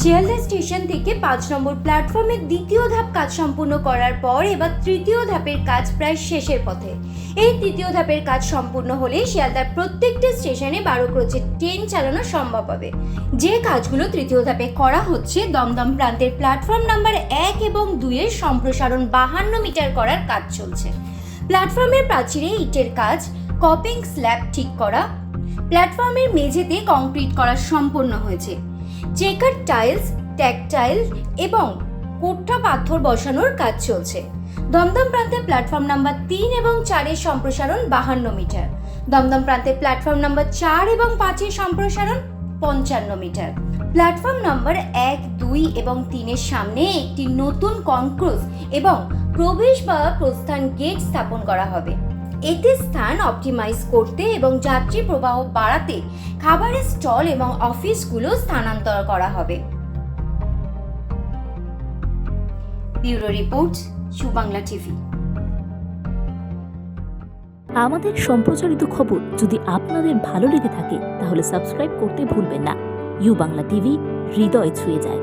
Sealdah station থেকে পাঁচ নম্বর প্ল্যাটফর্মের দ্বিতীয় ধাপ কাজ সম্পূর্ণ করার পর এবার তৃতীয় ধাপের কাজ প্রায় শেষের পথে। এই তৃতীয় ধাপের কাজ সম্পূর্ণ হলে শিয়ালদার প্রত্যেকটি স্টেশনে বারো ক্রোচের ট্রেন চালানো সম্ভব হবে। যে কাজগুলো তৃতীয় ধাপে করা হচ্ছে, দমদম প্রান্তের প্ল্যাটফর্ম নাম্বার এক এবং দুইয়ের সম্প্রসারণ বাহান্ন মিটার করার কাজ চলছে। প্ল্যাটফর্মের প্রাচীরে ইটের কাজ, কপিং স্ল্যাব ঠিক করা, প্ল্যাটফর্মের মেঝেতে কংক্রিট করা সম্পন্ন হয়েছে। চেকার টাইলস ট্যাকটাইল এবং কোঠা পাথর বসানোর কাজ চলছে। দমদম প্রান্তে প্ল্যাটফর্ম নাম্বার তিন এবং চারের সম্প্রসারণ বাহান্ন মিটার। দমদম প্রান্তে প্ল্যাটফর্ম নাম্বার চার এবং পাঁচের সম্প্রসারণ পঞ্চান্ন মিটার। প্ল্যাটফর্ম নম্বর এক, দুই এবং তিনের সামনে একটি নতুন কনক্রুজ এবং প্রবেশ বা প্রস্থান গেট স্থাপন করা হবে। এতে স্থান অপটিমাইজ করতে এবং যাত্রী প্রবাহ বাড়াতে খাবারের স্টল এবং অফিসগুলো স্থানান্তর করা হবে। Bureau report Subangla TV. আমাদের সম্প্রচারিত খবর যদি আপনাদের ভালো লেগে থাকে, তাহলে সাবস্ক্রাইব করতে ভুলবেন না। ইউ বাংলা টিভি, হৃদয় ছুঁয়ে যায়।